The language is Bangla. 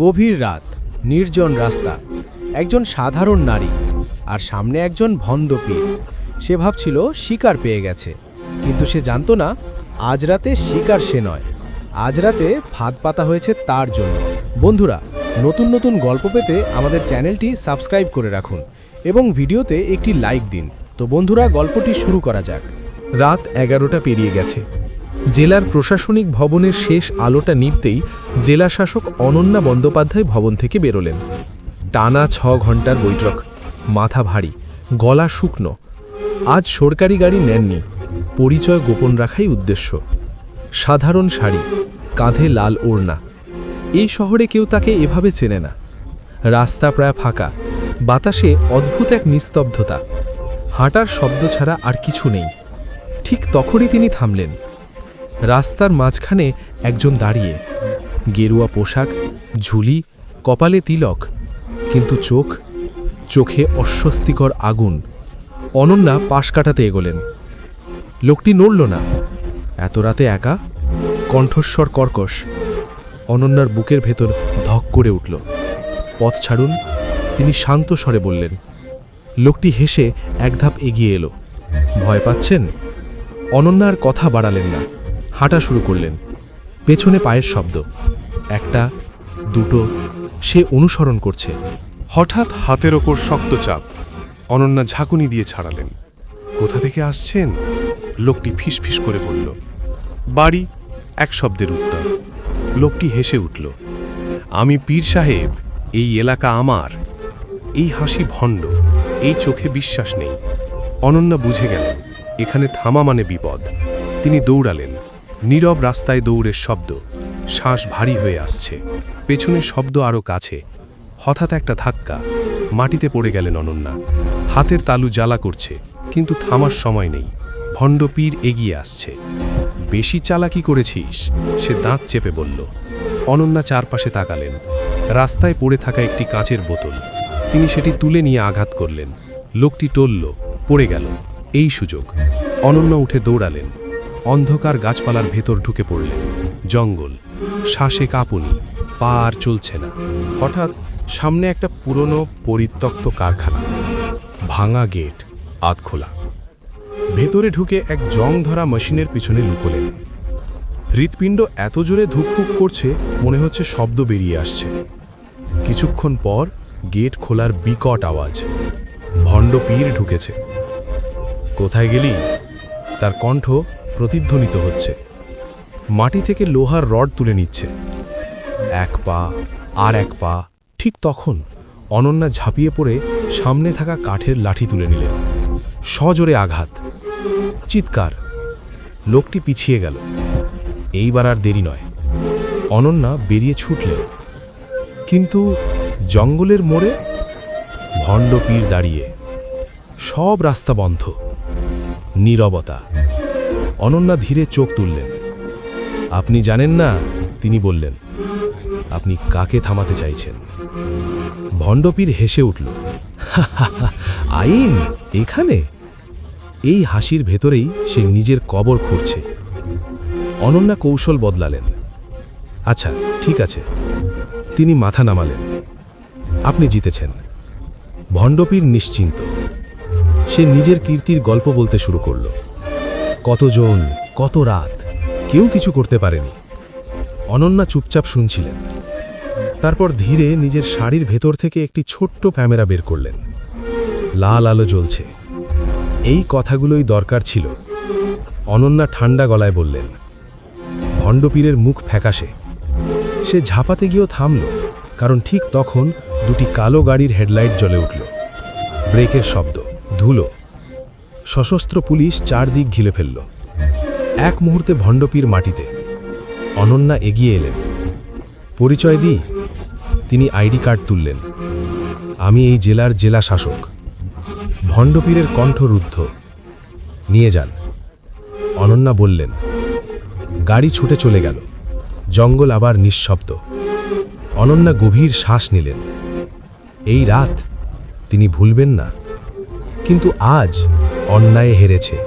গভীর রাত, নির্জন রাস্তা, একজন সাধারণ নারী আর সামনে একজন ভন্ড পীর। সে ভাবছিল শিকার পেয়ে গেছে, কিন্তু সে জানতো না আজ রাতে শিকার সে নয়। আজ রাতে ফাঁদ পাতা হয়েছে তার জন্য। বন্ধুরা, নতুন নতুন গল্প পেতে আমাদের চ্যানেলটি সাবস্ক্রাইব করে রাখুন এবং ভিডিওতে একটি লাইক দিন। তো বন্ধুরা, গল্পটি শুরু করা যাক। রাত এগারোটা পেরিয়ে গেছে। জেলার প্রশাসনিক ভবনের শেষ আলোটা নিভতেই জেলা শাসক অনন্যা বন্দ্যোপাধ্যায় ভবন থেকে বেরোলেন। টানা ছ ঘণ্টার বৈঠক। মাথা ভারী, গলা শুকনো। আজ সরকারি গাড়ি নেননি। পরিচয় গোপন রাখাই উদ্দেশ্য। সাধারণ শাড়ি, কাঁধে লাল ওড়না। এই শহরে কেউ তাকে এভাবে চেনে না। রাস্তা প্রায় ফাঁকা। বাতাসে অদ্ভুত এক নিস্তব্ধতা। হাঁটার শব্দ ছাড়া আর কিছু নেই। ঠিক তখনই তিনি থামলেন। রাস্তার মাঝখানে একজন দাঁড়িয়ে। গেরুয়া পোশাক, ঝুলি, কপালে তিলক, কিন্তু চোখ, চোখে অস্বস্তিকর আগুন। অনন্যা পাশ কাটাতে এগোলেন। লোকটি নড়ল না। এত রাতে একা? কণ্ঠস্বর কর্কশ। অনন্যার বুকের ভেতর ধক করে উঠল। পথ ছাড়ুন, তিনি শান্ত স্বরে বললেন। লোকটি হেসে এক ধাপ এগিয়ে এলো। ভয় পাচ্ছেন? অনন্যার কথা বাড়ালেন না। হাঁটা শুরু করলেন। পেছনে পায়ের শব্দ। একটা, দুটো, সে অনুসরণ করছে। হঠাৎ হাতের ওপর শক্ত চাপ। অনন্যা ঝাঁকুনি দিয়ে ছাড়ালেন। কোথা থেকে আসছেন? লোকটি ফিসফিস করে বলল, বাড়ি, এক শব্দের উত্তর। লোকটি হেসে উঠল, আমি পীর সাহেব, এই এলাকা আমার। এই হাসি ভণ্ড, এই চোখে বিশ্বাস নেই। অনন্যা বুঝে গেলেন, এখানে থামা মানে বিপদ। তিনি দৌড়ালেন। নীরব রাস্তায় দৌড়ের শব্দ, শ্বাস ভারী হয়ে আসছে। পেছনের শব্দ আরও কাছে। হঠাৎ একটা ধাক্কা, মাটিতে পড়ে গেলেন অনন্যা হাতের তালু জ্বালা করছে, কিন্তু থামার সময় নেই। ভণ্ড পীর এগিয়ে আসছে। বেশি চালাকি করেছিস? সে দাঁত চেপে বলল। অনন্যা চারপাশে তাকালেন। রাস্তায় পড়ে থাকা একটি কাঁচের বোতল। তিনি সেটি তুলে নিয়ে আঘাত করলেন। লোকটি টলল, পড়ে গেল। এই সুযোগ। অনন্যা উঠে দৌড়ালেন। অন্ধকার গাছপালার ভেতর ঢুকে পড়লেন জঙ্গল, শ্বাসে কাঁপুনি, পা আর চলছে না। হঠাৎ সামনে একটা পুরনো পরিত্যক্ত কারখানা, ভাঙা গেট, আধ খোলা। ভেতরে ঢুকে এক জং ধরা মেশিনের পিছনে লুকোলেন। হৃৎপিণ্ড এত জোরে ধুকপুক করছে, মনে হচ্ছে শব্দ বেরিয়ে আসছে। কিছুক্ষণ পর গেট খোলার বিকট আওয়াজ। ভণ্ড পীর ঢুকেছে। কোথায় গেলি? তার কণ্ঠ প্রতিধ্বনিত হচ্ছে। মাটি থেকে লোহার রড তুলে নিচ্ছে। এক পা আর এক পা ঠিক তখন অনন্যা ঝাঁপিয়ে পড়ে সামনে থাকা কাঠের লাঠি তুলে নিলেন। সজোরে আঘাত। চিৎকার। লোকটি পিছিয়ে গেল। এইবার আর দেরি নয়। অনন্যা বেরিয়ে ছুটলেন। কিন্তু জঙ্গলের মোড়ে ভণ্ড পীর দাঁড়িয়ে। সব রাস্তা বন্ধ। নীরবতা। অনন্যা ধীরে চোখ তুললেন। আপনি জানেন না, তিনি বললেন, আপনি কাকে থামাতে চাইছেন? ভণ্ডপীর হেসে উঠল আইন, এখানে? এই হাসির ভেতরেই সে নিজের কবর খুঁড়ছে। অনন্যা কৌশল বদলালেন আচ্ছা ঠিক আছে। তিনি মাথা নামালেন, আপনি জিতেছেন। ভণ্ডপীর নিশ্চিন্ত, সে নিজের কীর্তির গল্প বলতে শুরু করল কতজন, কত রাত? কেউ কিছু করতে পারেনি। অনন্যা চুপচাপ শুনছিলেন। তারপর ধীরে নিজের শাড়ির ভেতর থেকে একটি ছোট্ট ক্যামেরা বের করলেন। লাল আলো জ্বলছে। এই কথাগুলোই দরকার ছিল। অনন্যা ঠান্ডা গলায় বললেন, ভণ্ডপীরের মুখ ফ্যাকাশে। সে ঝাঁপাতে গিয়েও থামল, কারণ ঠিক তখন দুটি কালো গাড়ির হেডলাইট জ্বলে উঠল। ব্রেকের শব্দ, ধুলো। সশস্ত্র পুলিশ চারদিক ঘিলে ফেলল। এক মুহূর্তে ভণ্ডপীর মাটিতে অনন্যা এগিয়ে এলেন। পরিচয় দিই, তিনি আইডি কার্ড তুললেন। আমি এই জেলার জেলা শাসক। ভণ্ডপীরের কণ্ঠ রুদ্ধ। নিয়ে যান। অনন্যা বললেন, গাড়ি ছুটে চলে গেল। জঙ্গল আবার নিঃশব্দ। অনন্যা গভীর শ্বাস নিলেন। এই রাত, তিনি ভুলবেন না। কিন্তু আজ অন্যায় হেরেছে।